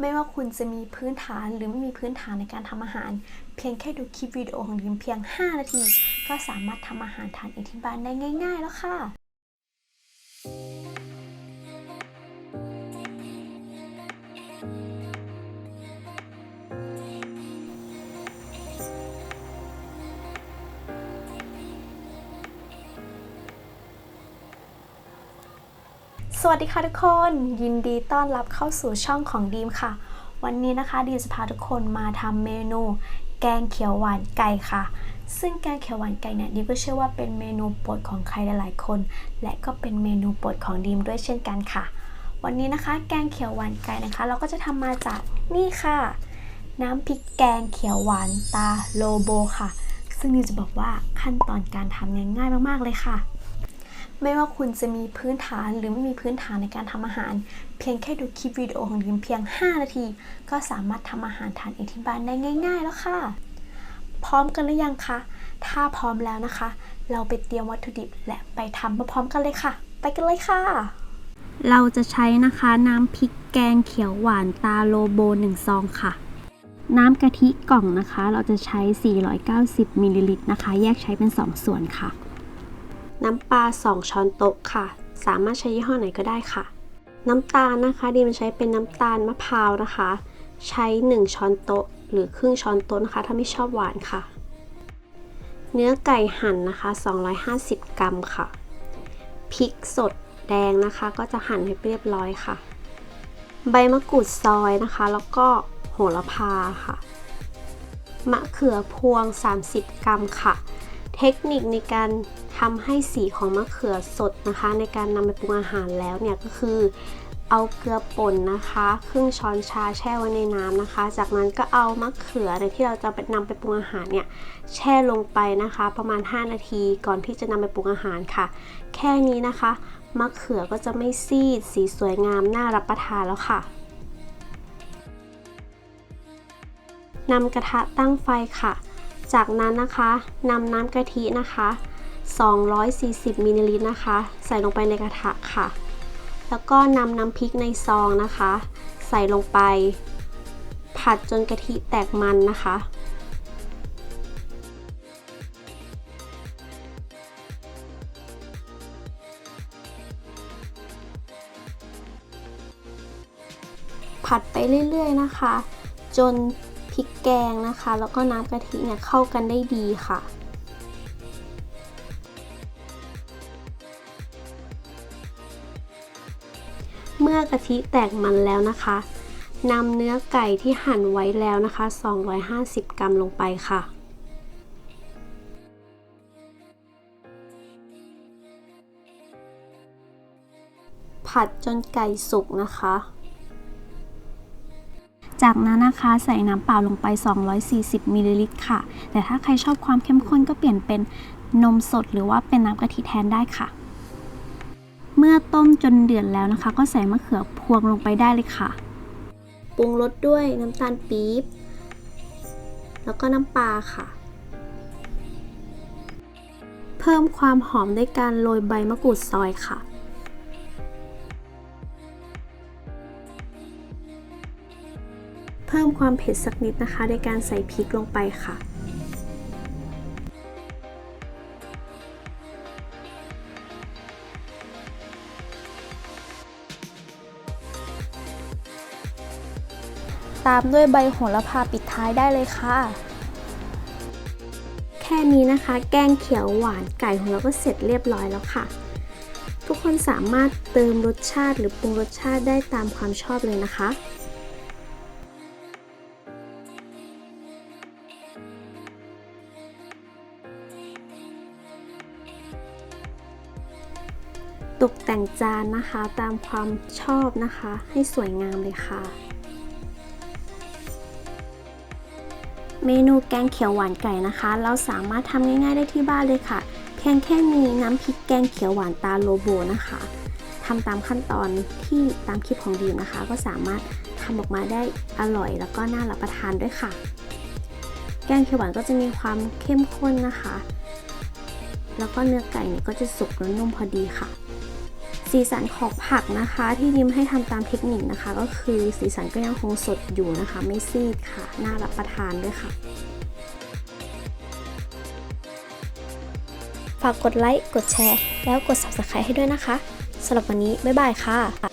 ไม่ว่าคุณจะมีพื้นฐานหรือไม่มีพื้นฐานในการทำอาหาร เพียงแค่ดูคลิปวิดีโอของดิมเพียง 5 นาที ก็สามารถทำอาหารทานเองที่บ้านได้ง่าย ๆ แล้วค่ะ สวัสดีค่ะทุกคน ยินดีต้อนรับเข้าสู่ช่องของดีมค่ะ วันนี้นะคะดีมจะพาทุกคนมาทำเมนู แกงเขียวหวานไก่ค่ะ ซึ่งแกงเขียวหวานไก่เนี่ยดีมก็เชื่อว่าเป็นเมนูโปรดของใครหลายๆคน และก็เป็นเมนูโปรดของดีมด้วยเช่นกันค่ะ วันนี้นะคะ แกงเขียวหวานไก่นะคะ เราก็จะทำมาจากนี่ค่ะ น้ำพริกแกงเขียวหวานตาโลโบค่ะ ซึ่งดีจะบอกว่าขั้นตอนการทำเนี่ยง่ายมากๆเลยค่ะ ไม่ว่าคุณจะมีพื้นฐานหรือไม่มีพื้นฐานในการทำอาหาร เพียงแค่ดูคลิปวิดีโอของดิมเพียง 5 นาที ก็สามารถทำอาหารทานเองที่บ้านได้ง่าย ๆ แล้วค่ะ พร้อมกันหรือยังคะ ถ้าพร้อมแล้วนะคะ เราไปเตรียมวัตถุดิบและไปทำมาพร้อมกันเลยค่ะ ไปกันเลยค่ะ เราจะใช้นะคะน้ำพริกแกงเขียวหวานตาโลโบ1ซองค่ะน้ำกะทิกล่องนะคะ เราจะใช้ 490มิลลิลิตรนะคะ แยกใช้เป็น 2 ส่วนค่ะ น้ำปลา 2 ช้อนโต๊ะค่ะ สามารถใช้ยี่ห้อไหนก็ได้ค่ะ น้ำตาลนะคะดีมันใช้เป็นน้ำตาลมะพร้าวนะคะ ใช้ 1 ช้อนโต๊ะ หรือครึ่งช้อนโต๊ะนะคะ ถ้าไม่ชอบหวานค่ะ เนื้อไก่หั่นนะคะ 250 กรัมค่ะ พริกสดแดงนะคะ ก็จะหั่นให้เรียบร้อยค่ะ ใบมะกรูดซอยนะคะ แล้วก็โหระพาค่ะ มะเขือพวง 30 กรัมค่ะ เทคนิคในการทำให้สีของมะเขือสดนะคะ ในการนำไปปรุงอาหารแล้วเนี่ยก็คือ เอาเกลือป่นนะคะ ครึ่งช้อนชาแช่ไว้ในน้ำนะคะ จากนั้นก็เอามะเขือในที่เราจะไปนำไปปรุงอาหารเนี่ยแช่ลงไปนะคะ ประมาณ 5 นาทีก่อนที่จะนำไปปรุงอาหารค่ะ แค่นี้นะคะมะเขือก็จะไม่ซีดสีสวยงามน่ารับประทานแล้วค่ะนำกระทะตั้งไฟค่ะ จากนั้นนะคะนำน้ำกะทินะคะ 240มิลลิลิตรนะคะ ใส่ลงไปในกระทะค่ะ แล้วก็นำน้ำพริกในซองนะคะ ใส่ลงไป ผัดจนกะทิแตกมันนะคะผัดไปเรื่อย ๆ นะคะ จน ริกแกงนะคะ แล้วก็น้ำกะทิเนี่ยเข้ากันได้ดีค่ะเมื่อกะทิแตกมันแล้วนะคะนำเนื้อไก่ที่หั่นไว้แล้วนะคะ 250 กรัมลงไปค่ะ ผัดจนไก่สุกนะคะ จากนั้นนะคะใส่น้ำเปล่าลงไป 240มิลลิลิตรค่ะ แต่ถ้าใครชอบความเข้มข้นก็เปลี่ยนเป็นนมสดหรือว่าเป็นน้ำกะทิแทนได้ค่ะ เมื่อต้มจนเดือดแล้วนะคะ ก็ใส่มะเขือพวงลงไปได้เลยค่ะปรุงรสด้วยน้ำตาลปี๊บแล้วก็น้ำปลาค่ะ เพิ่มความหอมด้วยการโรยใบมะกรูดซอยค่ะ เพิ่มความเผ็ดสักนิดนะคะในการใส่พริกลงไปค่ะตามด้วยใบโหระพาปิดท้ายได้เลยค่ะ แค่นี้นะคะ แกงเขียวหวานไก่ของเราก็เสร็จเรียบร้อยแล้วค่ะ ทุกคนสามารถเติมรสชาติหรือปรุงรสชาติได้ตามความชอบเลยนะคะ ตกแต่งจานนะคะตามความชอบนะคะ ให้สวยงามเลยค่ะ เมนูแกงเขียวหวานไก่นะคะ เราสามารถทำง่ายๆได้ที่บ้านเลยค่ะ เพียงแค่มีน้ำพริกแกงเขียวหวานตาโลโบนะคะทำตามขั้นตอนที่ตามคลิปของดีนะคะ ก็สามารถทำออกมาได้อร่อยแล้วก็น่ารับประทานด้วยค่ะ แกงเขียวหวานก็จะมีความเข้มข้นนะคะ แล้วก็เนื้อไก่เนี่ยก็จะสุกและนุ่มพอดีค่ะ สีสันของผักนะคะที่ดิมให้ทำตามเทคนิคนะคะ ก็คือสีสันก็ยังคงสดอยู่นะคะ ไม่ซีดค่ะ น่ารับประทานด้วยค่ะ ฝากกดไลค์ กดแชร์ แล้วกด subscribe ให้ด้วยนะคะสำหรับวันนี้ บ๊ายบายค่ะ